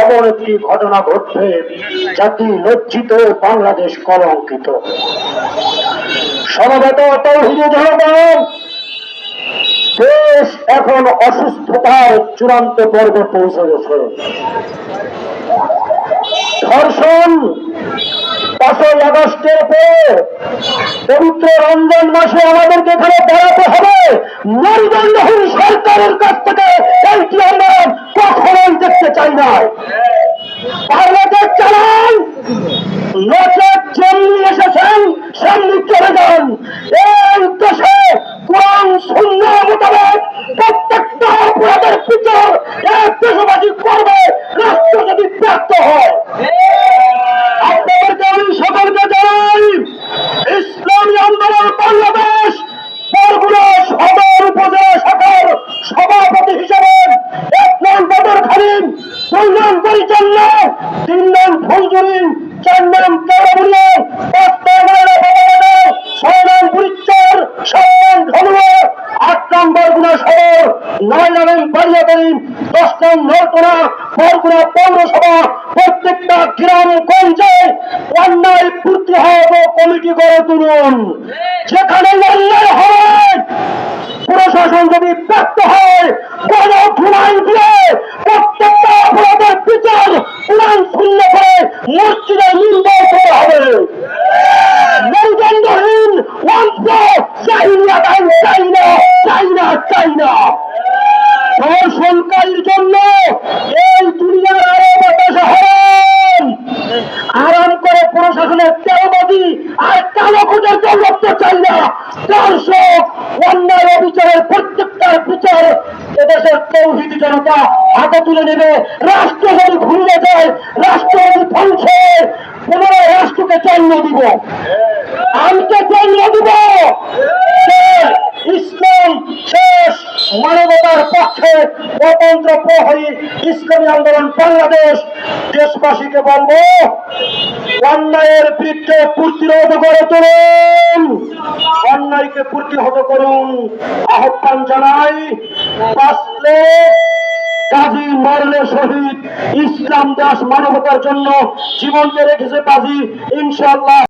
এমন একটি ঘটনা ঘটছে জাতি লজ্জিত, বাংলাদেশ কলঙ্কিত। সমবেত দেশ এখন অসুস্থতার চূড়ান্ত পর্বে পৌঁছে গেছে। ধর্ষণ পাঁচই আগস্টের পর পবিত্র রমজান মাসে আমাদেরকে এখানে দাঁড়াতে হবে। মেরুদণ্ডহীন সরকারের কাছ থেকে নং ফুলজুরি চার নং কেরাবুলিয়া পাঁচ নং ময়না বাবাবাদা ছয় নং বুড়িচ্চর সাত নং ধনুয়া আট নং বরগুনা শহর নয় নং বাড়িয়াবাড়ি, দশ নং নলতলা বরগুনা পৌরসভা, প্রত্যেকটা গ্রাম গঞ্জে অন্যায় প্রতিহত কমিটি গড়ে তুলুন। যেখানে অন্যায় হয় প্রশাসন যদি ব্যর্থ হয় দর্শক, অন্যায় অবিচারের প্রত্যেকটার বিচার এদেশের তৌহিদি জনতা হাতে তুলে নেবে। রাষ্ট্র যদি ভুলে যায় রাষ্ট্র যদি ধ্বংস। পুনরায় রাষ্ট্রকে জন্ম দিব। আমকে জন্ম দিব। ইসলাম শেষ। মানবতার পক্ষে স্বতন্ত্র প্রহরী ইসলামী আন্দোলন বাংলাদেশ। দেশবাসীকে বলব, অন্যায়ের বিরুদ্ধে প্রতিরোধ করে তুলুন অন্যায়কে প্রতিহত করুন। আহ্বান জানাই, বাঁচলে কাজী মরলে শহীদ। ইসলাম দাস মানবতার জন্য জীবনকে রেখেছে কাজী ইনশাল্লাহ